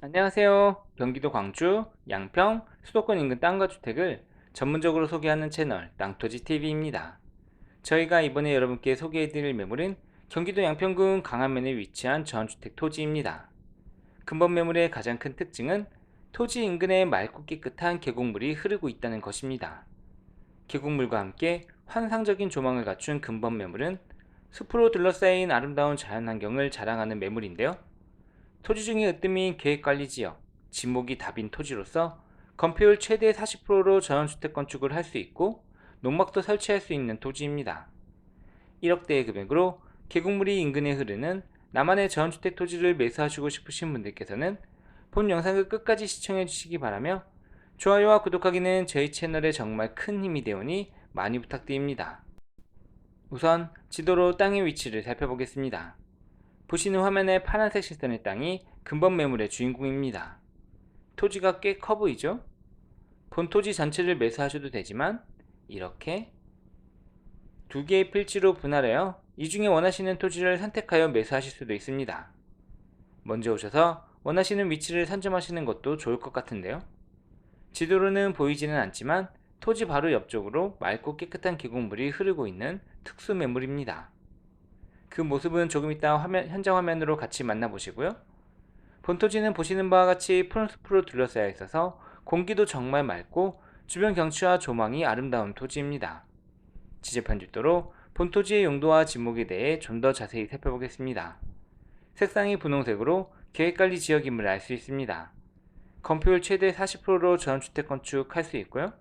안녕하세요. 경기도 광주, 양평, 수도권 인근 땅과 주택을 전문적으로 소개하는 채널 땅토지TV입니다. 저희가 이번에 여러분께 소개해드릴 매물은 경기도 양평군 강화면에 위치한 전주택 토지입니다. 근본 매물의 가장 큰 특징은 토지 인근에 맑고 깨끗한 계곡물이 흐르고 있다는 것입니다. 계곡물과 함께 환상적인 조망을 갖춘 근본 매물은 숲으로 둘러싸인 아름다운 자연환경을 자랑하는 매물인데요. 토지 중에 으뜸인 계획관리지역, 지목이 답인 토지로서 건폐율 최대 40%로 전원주택 건축을 할 수 있고 농막도 설치할 수 있는 토지입니다. 1억대의 금액으로 계곡물이 인근에 흐르는 나만의 전원주택 토지를 매수하시고 싶으신 분들께서는 본 영상을 끝까지 시청해 주시기 바라며 좋아요와 구독하기는 저희 채널에 정말 큰 힘이 되오니 많이 부탁드립니다. 우선 지도로 땅의 위치를 살펴보겠습니다. 보시는 화면의 파란색 실선의 땅이 근본 매물의 주인공입니다. 토지가 꽤 커 보이죠? 본 토지 전체를 매수하셔도 되지만 이렇게 두 개의 필지로 분할하여 이 중에 원하시는 토지를 선택하여 매수하실 수도 있습니다. 먼저 오셔서 원하시는 위치를 선점하시는 것도 좋을 것 같은데요. 지도로는 보이지는 않지만 토지 바로 옆쪽으로 맑고 깨끗한 계곡물이 흐르고 있는 특수 매물입니다. 그 모습은 조금 이따 화면, 현장 화면으로 같이 만나보시고요. 본토지는 보시는 바와 같이 푸른 숲으로 둘러싸여 있어서 공기도 정말 맑고 주변 경치와 조망이 아름다운 토지입니다. 지제 편집도로 본토지의 용도와 지목에 대해 좀 더 자세히 살펴보겠습니다. 색상이 분홍색으로 계획관리 지역임을 알 수 있습니다. 건폐율 최대 40%로 전원주택 건축할 수 있고요.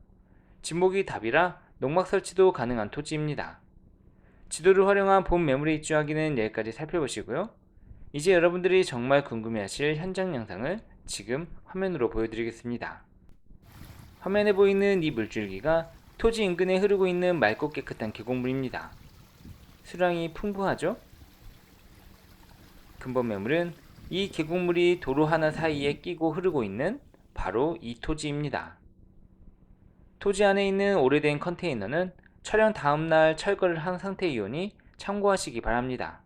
지목이 답이라 농막 설치도 가능한 토지입니다. 지도를 활용한 본 매물에 입주 하기는 여기까지 살펴보시고요. 이제 여러분들이 정말 궁금해하실 현장 영상을 지금 화면으로 보여드리겠습니다. 화면에 보이는 이 물줄기가 토지 인근에 흐르고 있는 맑고 깨끗한 계곡물입니다. 수량이 풍부하죠? 근본 매물은 이 계곡물이 도로 하나 사이에 끼고 흐르고 있는 바로 이 토지입니다. 토지 안에 있는 오래된 컨테이너는 촬영 다음 날 철거를 한 상태이오니 참고하시기 바랍니다.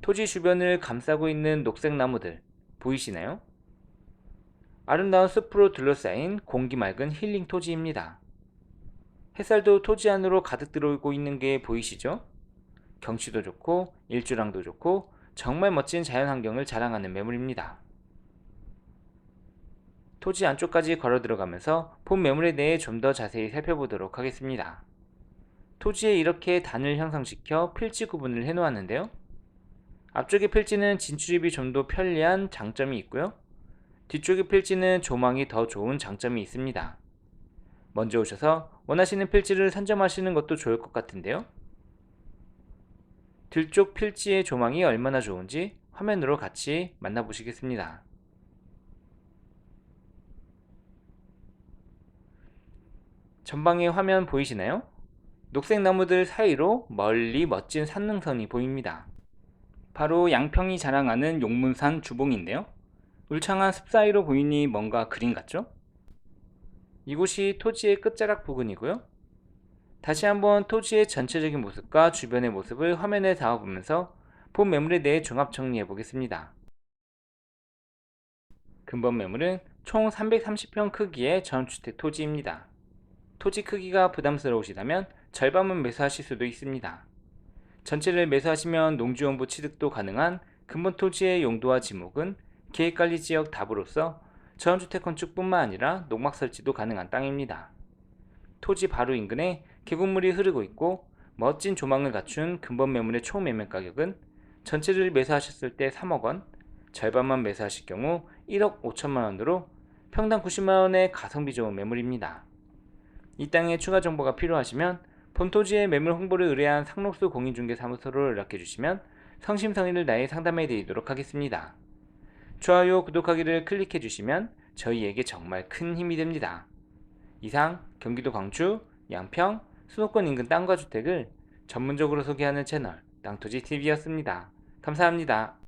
토지 주변을 감싸고 있는 녹색 나무들 보이시나요? 아름다운 숲으로 둘러싸인 공기 맑은 힐링 토지입니다. 햇살도 토지 안으로 가득 들어오고 있는 게 보이시죠? 경치도 좋고 일조량도 좋고 정말 멋진 자연 환경을 자랑하는 매물입니다. 토지 안쪽까지 걸어 들어가면서 본 매물에 대해 좀 더 자세히 살펴보도록 하겠습니다. 토지에 이렇게 단을 형성시켜 필지 구분을 해 놓았는데요. 앞쪽의 필지는 진출입이 좀 더 편리한 장점이 있고요. 뒤쪽의 필지는 조망이 더 좋은 장점이 있습니다. 먼저 오셔서 원하시는 필지를 선점하시는 것도 좋을 것 같은데요. 뒤쪽 필지의 조망이 얼마나 좋은지 화면으로 같이 만나보시겠습니다. 전방의 화면 보이시나요? 녹색 나무들 사이로 멀리 멋진 산능선이 보입니다. 바로 양평이 자랑하는 용문산 주봉인데요. 울창한 숲 사이로 보이니 뭔가 그림 같죠? 이곳이 토지의 끝자락 부근이고요. 다시 한번 토지의 전체적인 모습과 주변의 모습을 화면에 담아보면서 본 매물에 대해 종합 정리해 보겠습니다. 근본 매물은 총 330평 크기의 전주택 토지입니다. 토지 크기가 부담스러우시다면 절반만 매수하실 수도 있습니다. 전체를 매수하시면 농지원부 취득도 가능한 근본 토지의 용도와 지목은 계획관리 지역 답으로서 전원주택 건축뿐만 아니라 농막 설치도 가능한 땅입니다. 토지 바로 인근에 계곡물이 흐르고 있고 멋진 조망을 갖춘 근본 매물의 총 매매 가격은 전체를 매수하셨을 때 3억 원, 절반만 매수하실 경우 1억 5천만 원으로 평당 90만 원의 가성비 좋은 매물입니다. 이 땅의 추가 정보가 필요하시면 본토지의 매물 홍보를 의뢰한 상록수 공인중개사무소로 연락해 주시면 성심성의를 다해 상담해 드리도록 하겠습니다. 좋아요, 구독하기를 클릭해 주시면 저희에게 정말 큰 힘이 됩니다. 이상 경기도 광주, 양평, 수도권 인근 땅과 주택을 전문적으로 소개하는 채널 땅토지 TV였습니다. 감사합니다.